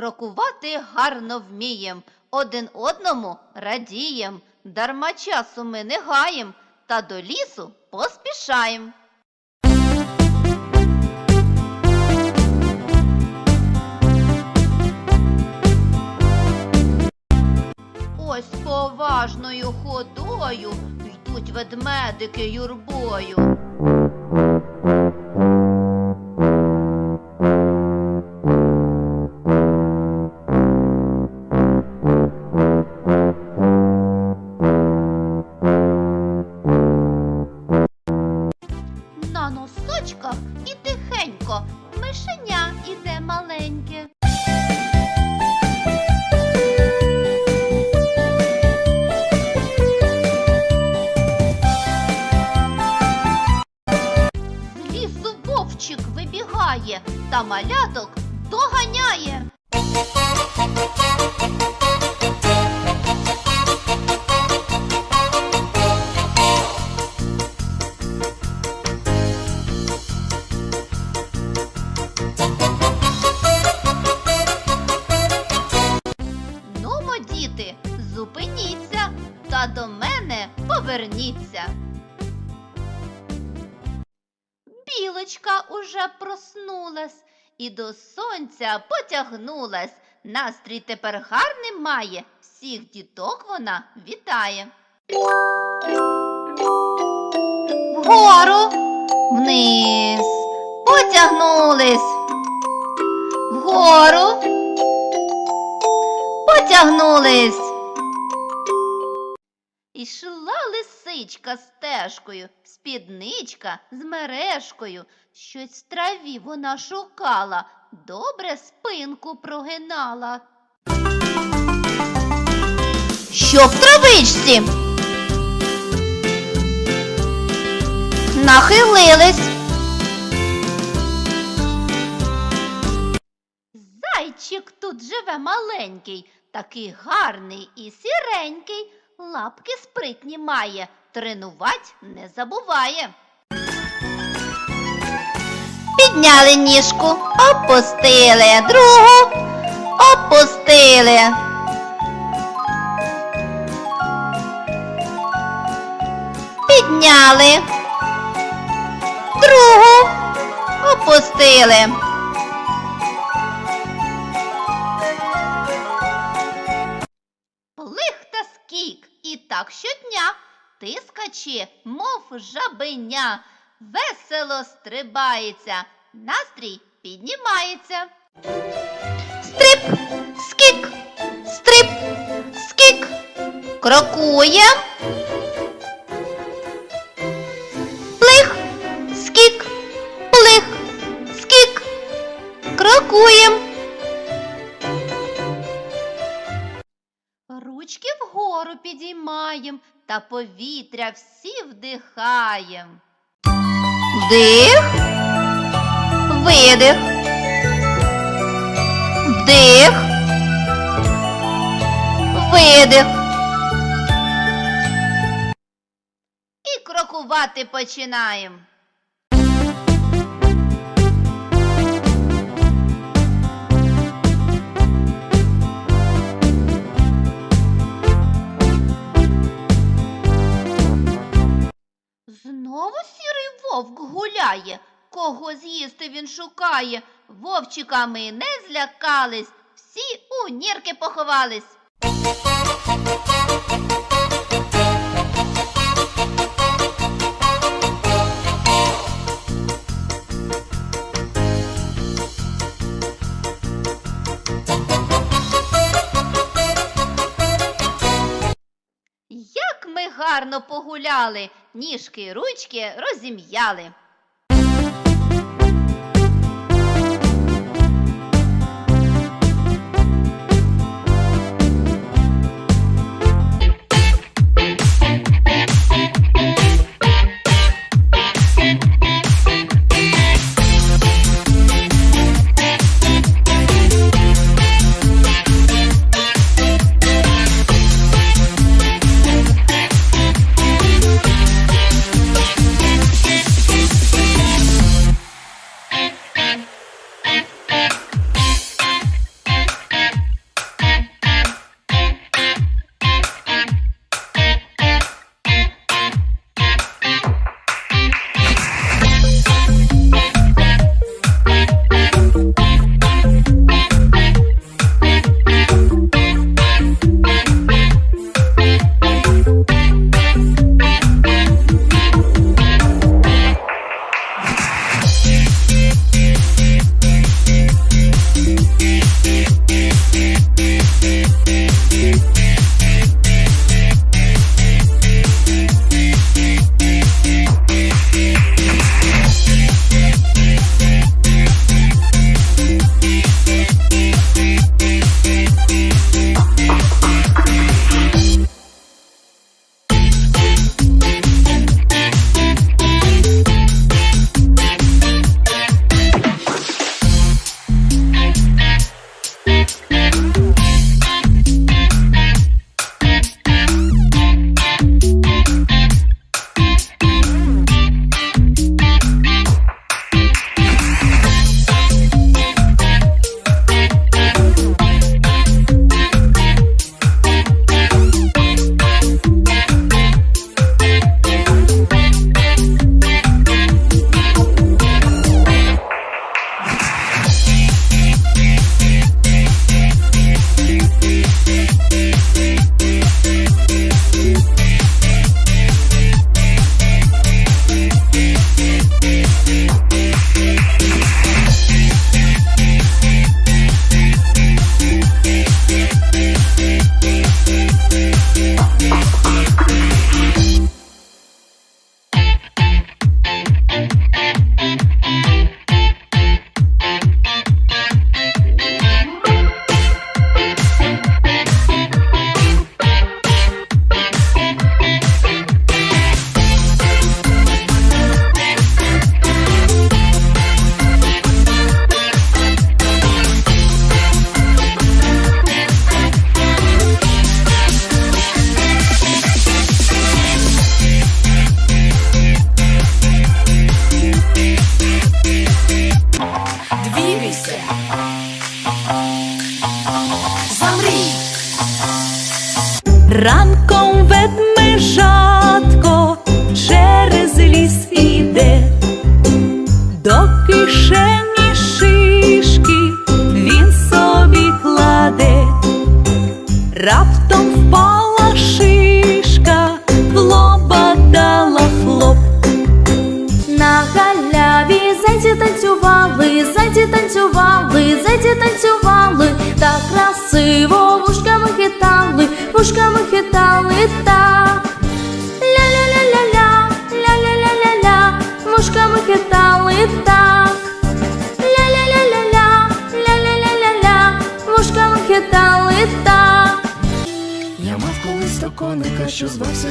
Крокувати гарно вмієм, один одному радієм, дарма часу ми не гаєм, та до лісу поспішаєм. Ось поважною ходою йдуть ведмедики юрбою. Та маляток Уже проснулась і до сонця потягнулась. Настрій тепер гарний має, всіх діток вона вітає. Вгору, вниз, потягнулись. Вгору, потягнулись. Ішла лисичка стежкою, спідничка з мережкою. Щось в траві вона шукала, добре спинку прогинала. Що в травичці? Нахилились. Зайчик тут живе маленький, такий гарний і сіренький, лапки спритні має, тренувать не забуває. Підняли ніжку, опустили, другу, опустили. Підняли, другу, опустили. Тискачі, мов жабеня, весело стрибається, настрій піднімається. Стрип, скік, стрип, скік, крокує. Плих, скік, плих, скік, крокуєм. Та повітря всі вдихаєм. Вдих, видих. Вдих, видих. І крокувати починаємо. Гуляє, кого з'їсти він шукає. Вовчиками не злякались, всі у нірки поховались. Як ми гарно погуляли, ніжки й ручки розім'яли.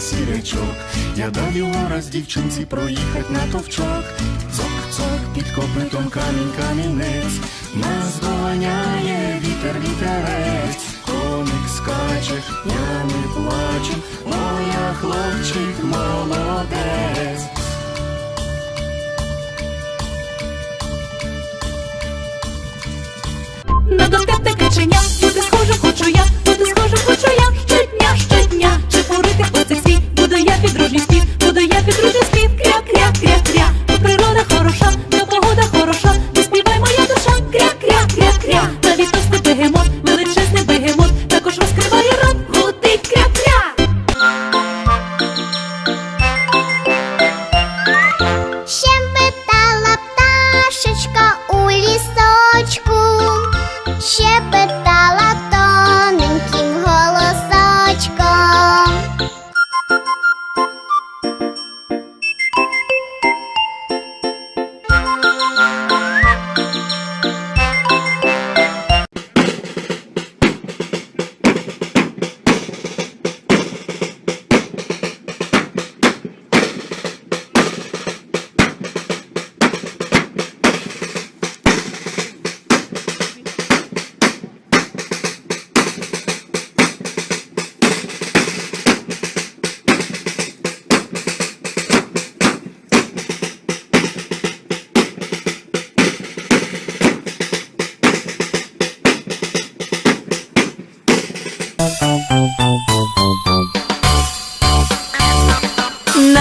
з'явився сірячок, я дав його раз дівчинці проїхать на товчок. Цок-цок під копитом камінь камінець, нас доганяє вітер вітерець.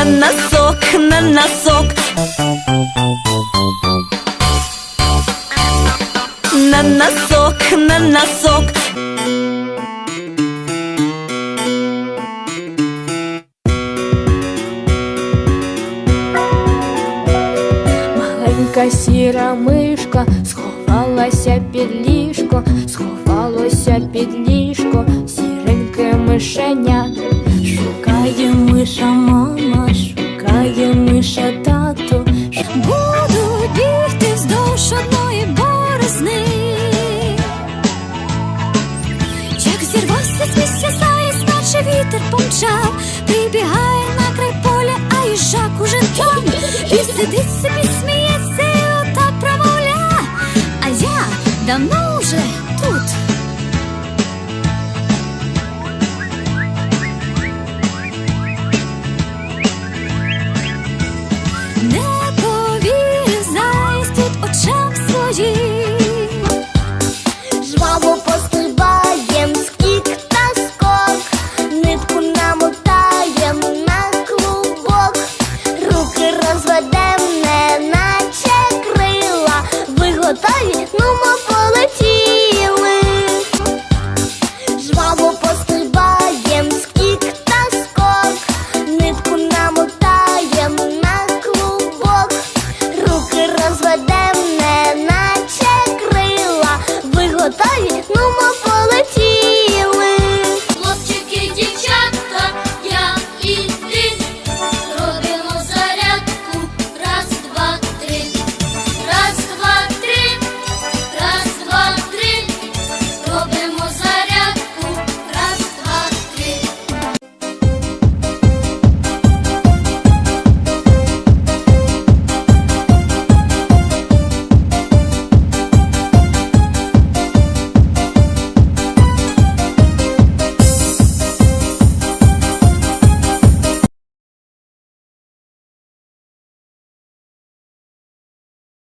носок, на носок. На носок, на носок. Маленька сіра мишка сховалася під ліжко, сховалося під ліжко, сіреньке мишеня, шукає миша мама. сидить собі сміється і ота промовля, а я давно.